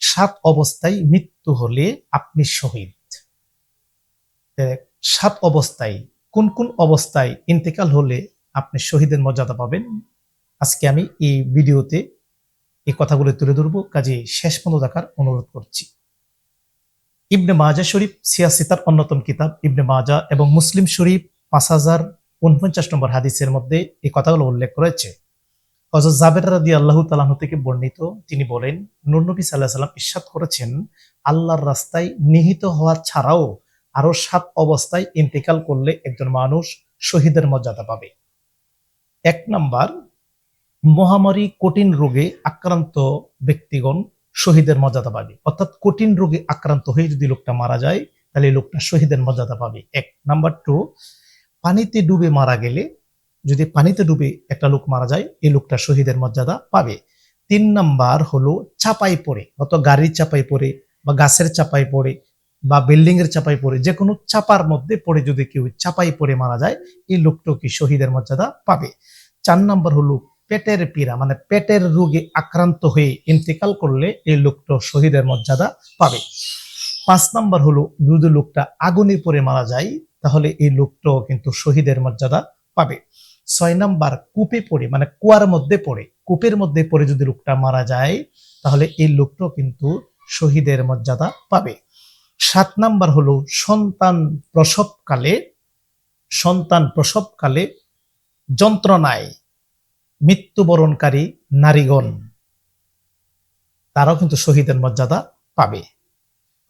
সাত অবস্থায় মৃত্যু হলে আপনি শহীদ। সাত অবস্থায় কোন কোন অবস্থায় ইন্তেকাল হলে আপনি শহীদের মর্যাদা পাবেন? আজকে আমি এই ভিডিওতে এই কথাগুলো তুলে ধরবো, কাজে শেষ পর্যন্ত দেখার অনুরোধ করছি। ইবনে মাজা শরীফ সিয়াসিতার অন্যতম কিতাব, ইবনে মাজা এবং মুসলিম শরীফ পাঁচ হাজার উনপঞ্চাশ নম্বর হাদিসের মধ্যে এই কথাগুলো উল্লেখ রয়েছে হজরত জাবের রাদি আল্লাহ তালাহ থেকে বর্ণিত, তিনি বলেন নুরনবী সাল্লাহ সাল্লাম ইস্বাদ করেছেন, আল্লাহর রাস্তায় নিহিত হওয়া ছাড়াও আরও সাত অবস্থায় ইন্তেকাল করলে একজন মানুষ শহীদের মর্যাদা পাবে। এক নাম্বার, মহামারী কঠিন রোগে আক্রান্ত ব্যক্তিগণ শহীদের মর্যাদা পাবে। অর্থাৎ কঠিন রোগে আক্রান্ত হয়ে যদি লোকটা মারা যায়, তাহলে লোকটা শহীদের মর্যাদা পাবে। এক নাম্বার টু, পানিতে ডুবে মারা গেলে যদি পানিতে ডুবে একটা লোক মারা যায় এই লোকটা শহীদের মর্যাদা পাবে। তিন নাম্বার হলো চাপাই পড়ে অত গাড়ির চাপাই পড়ে, বা গাছের চাপাই পড়ে, বা বিল্ডিং এর চাপাই পড়ে যে কোনো চাপার মধ্যে পড়ে যদি কেউ চাপাই পড়ে মারা যায় এই লোকটাও কি শহীদের মর্যাদা পাবে? চার নাম্বার হলো পেটের পীড়া মানে পেটের রোগে আক্রান্ত হয়ে ইন্তেকাল করলে এই লোকটা শহীদের মর্যাদা পাবে। পাঁচ নাম্বার হলো যদি লোকটা আগুনে পড়ে মারা যায়, তাহলে এই লোকটাও কিন্তু শহীদের মর্যাদা পাবে। ছয় নাম্বার কূপে পড়ে মানে কুয়ার মধ্যে পড়ে, কূপের মধ্যে পড়ে যদি লোকটা মারা যায়, তাহলে এই লোকটাও কিন্তু শহীদের মর্যাদা পাবে। সাত নাম্বার হলো সন্তান প্রসবকালে সন্তান প্রসবকালে যন্ত্রণায় মৃত্যুবরণকারী নারীগণ, তারাও কিন্তু শহীদের মর্যাদা পাবে।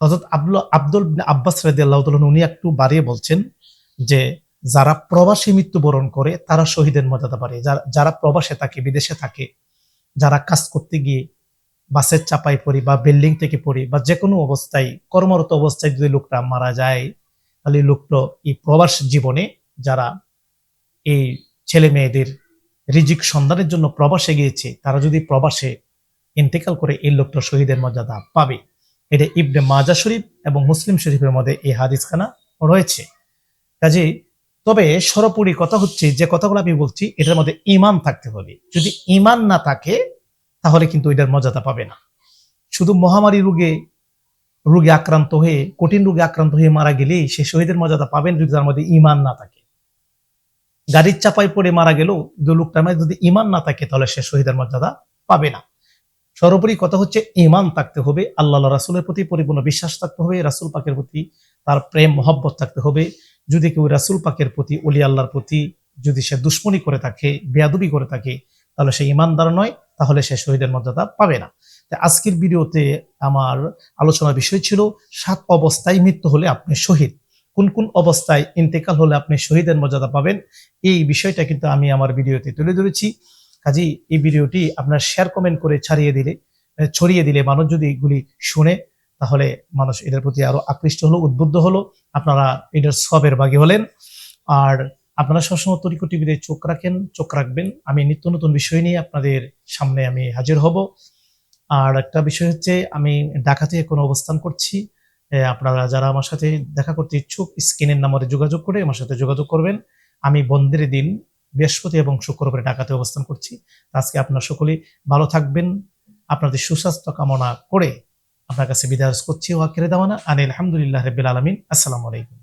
হজরত আব্দুল আব্দুল আব্বাস রাজি আল্লাহ উনি একটু বাড়িয়ে বলছেন যে যারা প্রবাসী মৃত্যুবরণ করে, তারা শহীদের মর্যাদা পারে যারা- যারা প্রবাসে থাকে, বিদেশে থাকে, যারা কাজ করতে গিয়ে বাসের চাপায় পড়ি বা বিল্ডিং থেকে পড়ি বা যে কোনো অবস্থায়, কর্মরত অবস্থায় যদি লোকটা মারা যায়, তাহলে লোকটা এই প্রবাস জীবনে যারা এই ছেলে মেয়েদের রিজিক সন্ধানের জন্য প্রবাসে গিয়েছে, তারা যদি প্রবাসে ইন্তেকাল করে, এই লোকটা শহীদের মর্যাদা পাবে। এটা ইবনে মাজা শরীফ এবং মুসলিম শরীফের মধ্যে এই হাদিসখানা রয়েছে। কাজে তবে সরপুরি কথা হচ্ছে যে কথাগুলো আমি বলছি, এটার মধ্যে ইমান থাকতে হবে। যদি ইমান না থাকে, তাহলে কিন্তু এটার মর্যাদা পাবে না। শুধু মহামারী রোগে রোগে আক্রান্ত হয়ে, কঠিন রোগে আক্রান্ত হয়ে মারা গেলেই সে শহীদের মর্যাদা পাবেন যদি তার মধ্যে ইমান না থাকে। গাড়ির চাপায় পড়ে মারা যদি লোকটার মধ্যে যদি ইমান না থাকে, তাহলে সে শহীদের মর্যাদা পাবে না। সর্বোপরি কথা হচ্ছে ইমান থাকতে হবে, আল্লাহ রাসুলের প্রতি পরিপূর্ণ বিশ্বাস থাকতে হবে, রাসুল পাকের প্রতি তার প্রেম, মহব্বত থাকতে হবে। যদি কেউ রাসুল পাকের প্রতি অলি আল্লাহর প্রতি যদি সে দুশ্মনী করে থাকে, বেয়াদুবি করে থাকে, তাহলে সে ইমানদার নয়, তাহলে সে শহীদের মর্যাদা পাবে না। আজকের ভিডিওতে আমার আলোচনার বিষয় ছিল, সাত অবস্থায় মৃত্যু হলে আপনি শহীদ। কোন কোন অবস্থায় ইন্তেকাল হলে আপনি শহীদের মর্যাদা পাবেন, এই বিষয়টা কিন্তু আমি আমার ভিডিওতে তুলে ধরেছি। কাজী এই ভিডিওটি আপনার শেয়ার কমেন্ট করে ছাড়িয়ে দিলে ছড়িয়ে দিলে মানুষ যদি এগুলি শুনে, তাহলে মানুষ এটার প্রতি আরও আকৃষ্ট হলো, উদ্বুদ্ধ হলো। আপনারা এটার সবের বাগী হলেন। আর আপনারা সবসময় তরিকো টিভিতে চোখ রাখেন, চোখ রাখবেন। আমি নিত্য নতুন বিষয় নিয়ে আপনাদের সামনে আমি হাজির হব। আর একটা বিষয় হচ্ছে, আমি ঢাকাতে এখন অবস্থান করছি। আপনারা যারা আমার সাথে দেখা করতে ইচ্ছুক, স্ক্রিনের নাম্বারে যোগাযোগ করে আমার সাথে যোগাযোগ করবেন। আমি বন্ধের দিন বৃহস্পতি এবং শুক্রবারে ঢাকাতে অবস্থান করছি। আজকে আপনার সকলেই ভালো থাকবেন, আপনাদের সুস্বাস্থ্য কামনা করে আপনার কাছে বিদায় করছি। ওয়াকিরে দেওয়ানা আনিল আলহামদুলিল্লাহ রবিল আলমিন। আসসালামু আলাইকুম।